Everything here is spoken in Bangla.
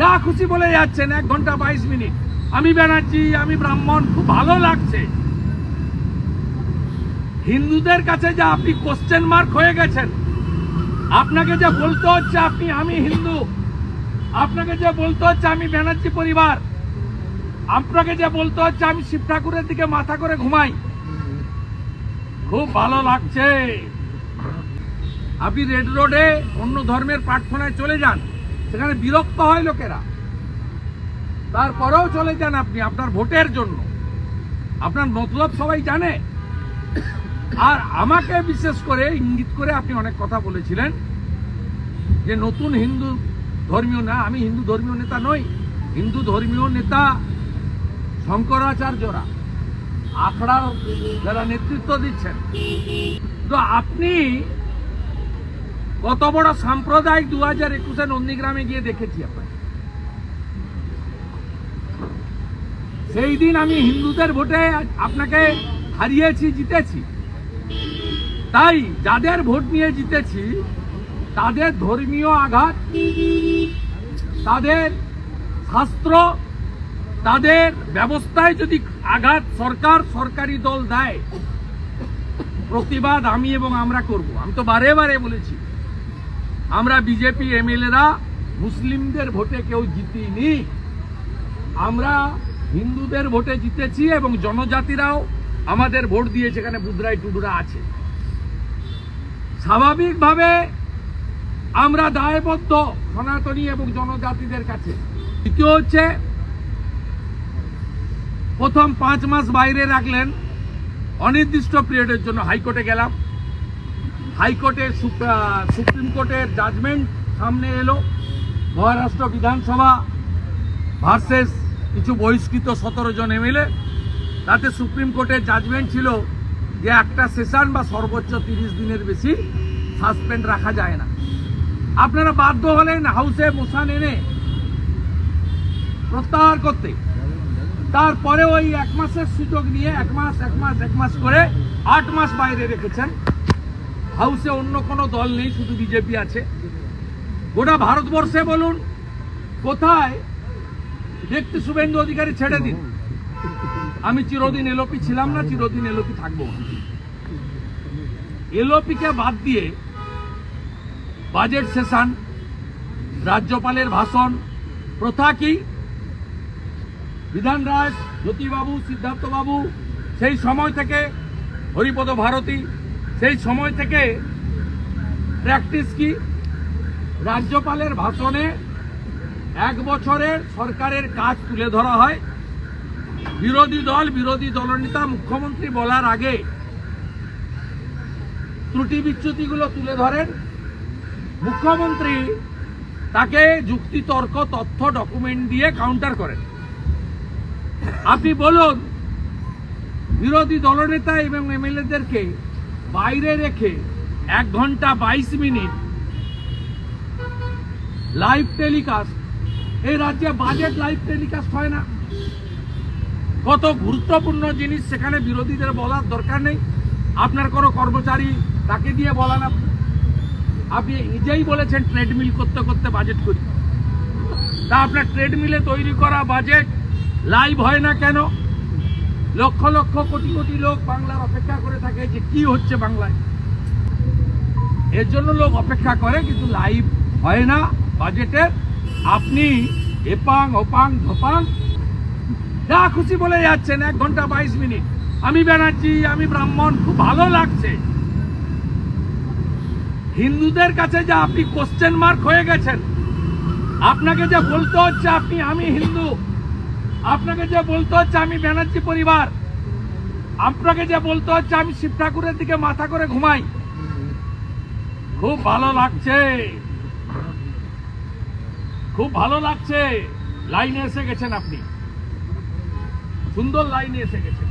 যা খুশি বলে যাচ্ছেন, এক ঘণ্টা বাইশ মিনিট। আমি ব্যানার্জি আমি ব্রাহ্মণ, খুব ভালো লাগছে। হিন্দুদের কাছে যা আপনি কোশ্চেন মার্ক হয়ে গেছেন, আপনাকে যে বলতে হচ্ছে আপনি, আমি হিন্দু। আপনাকে যে বলতে হচ্ছে আমি ব্যানার্জি পরিবার। আপনাকে যে বলতে হচ্ছে আমি শিব ঠাকুরের দিকে মাথা করে ঘুমাই। খুব ভালো লাগছে। আপনি রেড রোডে অন্য ধর্মের প্রার্থনায় চলে যান। সেখানে বিরক্ত হয় লোকেরা। তারপরেও চলে যান আপনি আপনার ভোটের জন্য। আপনার মতলব সবাই জানে। আর আমাকে বিশেষ করে ইঙ্গিত করে আপনি অনেক কথা বলেছিলেন যে নতুন হিন্দু ধর্মীয় না, আমি হিন্দু ধর্মীয় নেতা নই, হিন্দু ধর্মীয় নেতা শঙ্করাচার্যরা, আখড়ার যারা নেতৃত্ব দিচ্ছেন। তো আপনি কত বড় সাম্প্রদায়িক দু হাজার একুশে নন্দীগ্রামে গিয়ে দেখেছি আপনাকে। সেই দিন আমি হিন্দুদের ভোটে আপনাকে হারিয়েছি, জিতেছি। তাই যাদের ভোট নিয়ে জিতেছি, তাদের ধর্মীয় আঘাত, তাদের শাস্ত্র, তাদের ব্যবস্থায় যদি আঘাত সরকার, সরকারি দল দেয়, প্রতিবাদ আমি এবং আমরা করব। আমি তো বারে বারে বলেছি আমরা বিজেপি এমএলএরা মুসলিমদের ভোটে কেউ জিতিনি। আমরা হিন্দুদের ভোটে জিতেছি এবং জনজাতিরাও আমাদের ভোট দিয়েছে এখানে বুদ্রাই টুডুরা আছে। স্বাভাবিকভাবে আমরা দায়বদ্ধ সনাতনী এবং জনজাতিদের কাছে। দ্বিতীয় হচ্ছে, প্রথম পাঁচ মাস বাইরে রাখলেন অনির্দিষ্ট পিরিয়ডের জন্য হাইকোর্টে গেলাম। হাইকোর্টে সুপ- আহ, সুপ্রিম কোর্টের জাজমেন্ট সামনে এলো। মহারাষ্ট্র বিধানসভা ভার্সেস কিছু বহিষ্কৃত সতেরো জন এমএলএ তাতে সুপ্রিম কোর্টের জাজমেন্ট ছিল যে একটা সেশন বা সর্বোচ্চ তিরিশ দিনের বেশি সাসপেন্ড রাখা যায় না। আপনারা বাধ্য হলেন হাউসে মোশান এনে প্রত্যাহার করতে। তারপরে ওই এক মাসের সুযোগ নিয়ে এক মাস এক মাস এক মাস করে আট মাস বাইরে রেখেছেন। হাউসে অন্য কোনো দল নেই, শুধু বিজেপি আছে। গোটা ভারতবর্ষে বলুন, কোথায়? দেখতে শুভেন্দু অধিকারী ছেড়ে দিন। আমি চিরদিন এলোপি ছিলাম না, চিরদিন এলোপি থাকব এলোপিকে বাদ দিয়ে বাজেট সেশন, রাজ্যপালের ভাষণ, প্রথা কি? বিধান রায়, জ্যোতিবাবু, সিদ্ধার্থবাবু, সেই সময় থেকে হরিপদ ভারতী সেই সময় থেকে প্র্যাকটিস কি? রাজ্যপালের ভাষণে এক বছরের সরকারের কাজ তুলে ধরা হয়। বিরোধী দল, বিরোধী দলনেতা মুখ্যমন্ত্রী বলার আগে ত্রুটি বিচ্যুতিগুলো তুলে ধরেন। মুখ্যমন্ত্রী তাকে যুক্তিতর্ক, তথ্য ডকুমেন্ট দিয়ে কাউন্টার করেন। আপনি বলুন, বিরোধী দলনেতা এবং এমএলএদেরকে বাইরে রেখে এক ঘণ্টা বাইশ মিনিট লাইভ টেলিকাস্ট এই রাজ্যে বাজেট লাইভ টেলিকাস্ট হয় না। কত গুরুত্বপূর্ণ জিনিস সেখানে বিরোধীদের বলার দরকার নেই। আপনার কোনো কর্মচারী তাকে দিয়ে বলান আপনি আপনি নিজেই বলেছেন ট্রেডমিল করতে করতে বাজেট করি। তা আপনার ট্রেডমিলে তৈরি করা বাজেট লাইভ হয় না কেন? লক্ষ লক্ষ কোটি কোটি লোক বাংলার অপেক্ষা করে থাকে যে কি হচ্ছে বাংলায়। এর জন্য লোক অপেক্ষা করে, কিন্তু লাইভ হয় না বাজেটের আপনি এপাং ওপাং, ধপাং, যা খুশি বলে যাচ্ছেন, এক ঘণ্টা বাইশ মিনিট। আমি ব্যানার্জি, আমি ব্রাহ্মণ, খুব ভালো লাগছে। হিন্দুদের কাছে যা আপনি কোশ্চেন মার্ক হয়ে গেছেন, আপনাকে যে বলতে হচ্ছে আপনি, আমি হিন্দু। আপনাকে যে বলতে হচ্ছে আমি ব্যানার্জি পরিবার। আপনাকে যে বলতে হচ্ছে আমি শিব ঠাকুরের দিকে মাথা করে ঘুমাই। খুব ভালো লাগছে। খুব ভালো লাগছে। লাইনে এসে গেছেন আপনি। সুন্দর লাইনে এসে গেছেন।